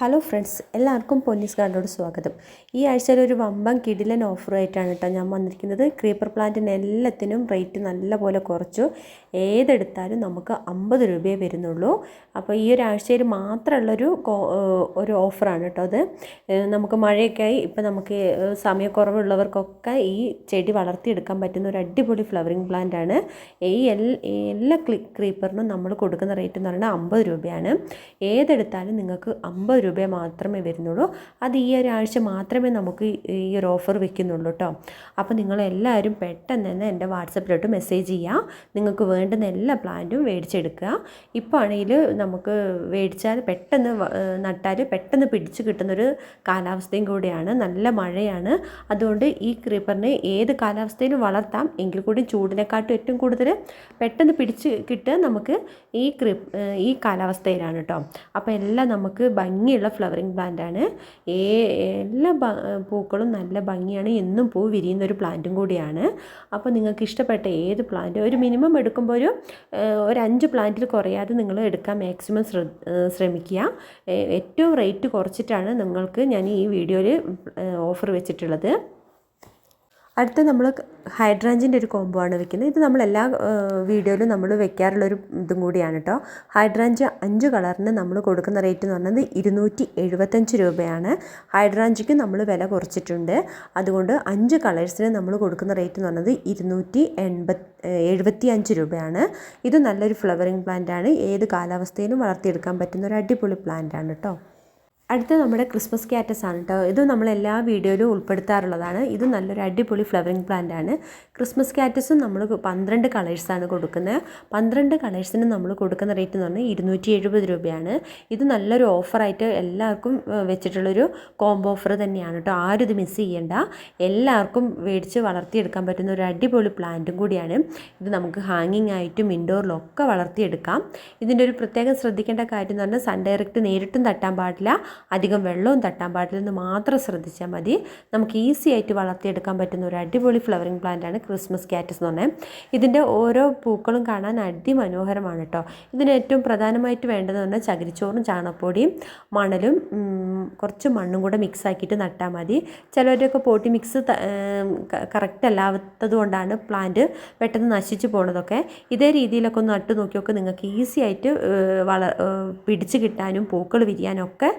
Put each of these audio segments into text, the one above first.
Hello friends എല്ലാവർക്കും പൊന്നീസ് ഗാർഡനോട് സ്വാഗതം. ഈ ആഴ്ചയിൽ ഒരു വമ്പം കിടിലൻ ഓഫറുമായിട്ടാണ് കേട്ടോ ഞാൻ വന്നിരിക്കുന്നത്. ക്രീപ്പർ പ്ലാന്റിന് എല്ലാത്തിനും റേറ്റ് നല്ലപോലെ കുറച്ചു. ഏതെടുത്താലും നമുക്ക് അമ്പത് രൂപയെ വരുന്നുള്ളൂ. അപ്പോൾ ഈ ഒരു ആഴ്ചയിൽ മാത്രമുള്ളൊരു ഒരു ഓഫറാണ് കേട്ടോ അത്. നമുക്ക് മഴയൊക്കെ ആയി ഇപ്പം നമുക്ക് സമയക്കുറവുള്ളവർക്കൊക്കെ ഈ ചെടി വളർത്തിയെടുക്കാൻ പറ്റുന്ന ഒരു അടിപൊളി ഫ്ലവറിങ് പ്ലാന്റ് ആണ്. ഈ എല്ലാ ക്രീപ്പറിനും നമ്മൾ കൊടുക്കുന്ന റേറ്റ് എന്ന് പറയുന്നത് അമ്പത് രൂപയാണ്. ഏതെടുത്താലും നിങ്ങൾക്ക് അമ്പത് രൂപ രൂപ മാത്രമേ വരുന്നുള്ളൂ. അത് ഈ ഒരാഴ്ച മാത്രമേ നമുക്ക് ഈ ഒരു ഓഫർ വെക്കുന്നുള്ളൂ കേട്ടോ അപ്പോൾ നിങ്ങളെല്ലാവരും പെട്ടെന്ന് തന്നെ എന്റെ വാട്സപ്പിലോട്ട് മെസ്സേജ് ചെയ്യുക നിങ്ങൾക്ക് വേണ്ടുന്ന എല്ലാ പ്ലാന്റും മേടിച്ചെടുക്കുക. ഇപ്പോൾ ആണെങ്കിൽ നമുക്ക് മേടിച്ചാൽ പെട്ടെന്ന് നട്ടാൽ പെട്ടെന്ന് പിടിച്ച് കിട്ടുന്നൊരു കാലാവസ്ഥയും കൂടിയാണ്. നല്ല മഴയാണ്. അതുകൊണ്ട് ഈ ക്രീപ്പറിനെ ഏത് കാലാവസ്ഥയിലും വളർത്താം. എങ്കിൽ കൂടി ചൂടിനെക്കാട്ടും ഏറ്റവും കൂടുതൽ പെട്ടെന്ന് പിടിച്ച് കിട്ടുക നമുക്ക് ഈ ക്രീപ്പ് ഈ കാലാവസ്ഥയിലാണ് കേട്ടോ അപ്പോൾ എല്ലാം നമുക്ക് ഭംഗി ഭംഗിയുള്ള ഫ്ലവറിങ് പ്ലാന്റാണ്. എല്ലാ പൂക്കളും നല്ല ഭംഗിയാണ്. എന്നും പൂ വിരിയുന്ന ഒരു പ്ലാന്റും കൂടിയാണ്. അപ്പോൾ നിങ്ങൾക്ക് ഇഷ്ടപ്പെട്ട ഏത് പ്ലാന്റ് ഒരു മിനിമം എടുക്കുമ്പോൾ ഒരു ഒരു അഞ്ച് പ്ലാന്റിൽ കുറയാതെ നിങ്ങൾ എടുക്കാൻ മാക്സിമം ശ്രമിക്കുക. ഏറ്റവും റേറ്റ് കുറച്ചിട്ടാണ് നിങ്ങൾക്ക് ഞാൻ ഈ വീഡിയോയിൽ ഓഫർ വെച്ചിട്ടുള്ളത്. അടുത്ത നമ്മൾ ഹൈഡ്രാഞ്ചിന്റെ ഒരു കോംബോ ആണ് വെക്കുന്നത്. ഇത് നമ്മൾ എല്ലാ വീഡിയോയിലും നമ്മൾ വെക്കാറുള്ളൊരു ഇതും കൂടിയാണ് കേട്ടോ ഹൈഡ്രാഞ്ച് അഞ്ച് കളറിന് നമ്മൾ കൊടുക്കുന്ന റേറ്റ് എന്ന് പറഞ്ഞത് ഇരുന്നൂറ്റി എഴുപത്തഞ്ച് രൂപയാണ്. ഹൈഡ്രാഞ്ചിക്ക് നമ്മൾ വില കുറച്ചിട്ടുണ്ട്. അതുകൊണ്ട് അഞ്ച് കളേഴ്സിന് നമ്മൾ കൊടുക്കുന്ന റേറ്റ് എന്ന് പറഞ്ഞത് ഇരുന്നൂറ്റി എൺപത്തി എഴുപത്തി അഞ്ച് രൂപയാണ്. ഇത് നല്ലൊരു ഫ്ലവറിങ് പ്ലാന്റ് ആണ്. ഏത് കാലാവസ്ഥയിലും വളർത്തിയെടുക്കാൻ പറ്റുന്ന ഒരു അടിപൊളി പ്ലാന്റ് ആണ് കേട്ടോ അടുത്ത നമ്മുടെ ക്രിസ്മസ് ക്യാറ്റസ് ആണ് കേട്ടോ ഇത് നമ്മൾ എല്ലാ വീഡിയോയിലും ഉൾപ്പെടുത്താറുള്ളതാണ്. ഇത് നല്ലൊരു അടിപൊളി ഫ്ലവറിങ് പ്ലാന്റ് ആണ്. ക്രിസ്മസ് ക്യാറ്റസും നമ്മൾ പന്ത്രണ്ട് കളേഴ്സാണ് കൊടുക്കുന്നത്. പന്ത്രണ്ട് കളേഴ്സിന് നമ്മൾ കൊടുക്കുന്ന റേറ്റ് എന്ന് പറഞ്ഞാൽ ഇരുന്നൂറ്റി എഴുപത് രൂപയാണ്. ഇത് നല്ലൊരു ഓഫറായിട്ട് എല്ലാവർക്കും വെച്ചിട്ടുള്ളൊരു കോംബോ ഓഫർ തന്നെയാണ് കേട്ടോ ആരും ഇത് മിസ് ചെയ്യേണ്ട. എല്ലാവർക്കും മേടിച്ച് വളർത്തിയെടുക്കാൻ പറ്റുന്ന ഒരു അടിപൊളി പ്ലാന്റും കൂടിയാണ്. ഇത് നമുക്ക് ഹാങ്ങിങ് ആയിട്ടും ഇൻഡോറിലും ഒക്കെ വളർത്തിയെടുക്കാം. ഇതിന്റെ ഒരു പ്രത്യേകം ശ്രദ്ധിക്കേണ്ട കാര്യം എന്ന് പറഞ്ഞാൽ സൺ ഡയറക്റ്റ് നേരിട്ടും തട്ടാൻ പാടില്ല. അധികം വെള്ളവും തട്ടാൻ പാടില്ലെന്ന് മാത്രം ശ്രദ്ധിച്ചാൽ മതി. നമുക്ക് ഈസി ആയിട്ട് വളർത്തിയെടുക്കാൻ പറ്റുന്ന ഒരു അടിപൊളി ഫ്ലവറിങ് പ്ലാന്റ് ആണ് ക്രിസ്മസ് കാറ്റസ് എന്ന് പറഞ്ഞാൽ ഇതിന്റെ ഓരോ പൂക്കളും കാണാൻ അതിമനോഹരമാണ് കേട്ടോ. ഇതിന് ഏറ്റവും പ്രധാനമായിട്ട് വേണ്ടതെന്ന് പറഞ്ഞാൽ ചകിരിച്ചോറും ചാണകപ്പൊടിയും മണലും കുറച്ച് മണ്ണും കൂടെ മിക്സ് ആക്കിയിട്ട് നട്ടാൽ മതി. ചിലവരൊക്കെ പോട്ടി മിക്സ് കറക്റ്റ് അല്ലാത്തത് കൊണ്ടാണ് പ്ലാന്റ് പെട്ടെന്ന് നശിച്ചു പോണതൊക്കെ. ഇതേ രീതിയിലൊക്കെ ഒന്ന് നട്ടു നോക്കിയൊക്കെ നിങ്ങൾക്ക് ഈസി ആയിട്ട് വള പിടിച്ചു കിട്ടാനും പൂക്കൾ വിരിയാനും ഒക്കെ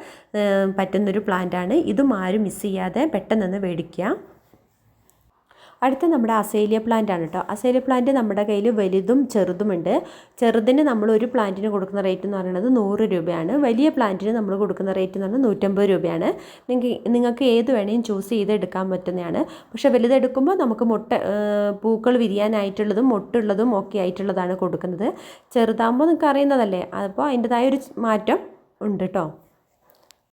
പറ്റുന്നൊരു പ്ലാന്റാണ്. ഇതും ആരും മിസ് ചെയ്യാതെ പെട്ടെന്ന് മേടിക്കുക. അടുത്ത നമ്മുടെ അസേലിയ പ്ലാന്റ് ആണ് കേട്ടോ അസേലിയ പ്ലാന്റ് നമ്മുടെ കയ്യിൽ വലുതും ചെറുതുമുണ്ട്. ചെറുതിന് നമ്മൾ ഒരു പ്ലാന്റിന് കൊടുക്കുന്ന റേറ്റ് എന്ന് പറയുന്നത് നൂറ് രൂപയാണ്. വലിയ പ്ലാന്റിന് നമ്മൾ കൊടുക്കുന്ന റേറ്റ് എന്ന് പറഞ്ഞാൽ നൂറ്റമ്പത് രൂപയാണ്. നിങ്ങൾക്ക് നിങ്ങൾക്ക് ഏത് വേണേലും ചൂസ് ചെയ്തെടുക്കാൻ പറ്റുന്നതാണ്. പക്ഷെ വലുതെടുക്കുമ്പോൾ നമുക്ക് മുട്ട പൂക്കൾ വിരിയാനായിട്ടുള്ളതും മുട്ടുള്ളതും ഒക്കെ ആയിട്ടുള്ളതാണ് കൊടുക്കുന്നത്. ചെറുതാകുമ്പോൾ നിങ്ങൾക്ക് അറിയുന്നതല്ലേ? അപ്പോൾ അതിന്റെതായ ഒരു മാറ്റം ഉണ്ട് കേട്ടോ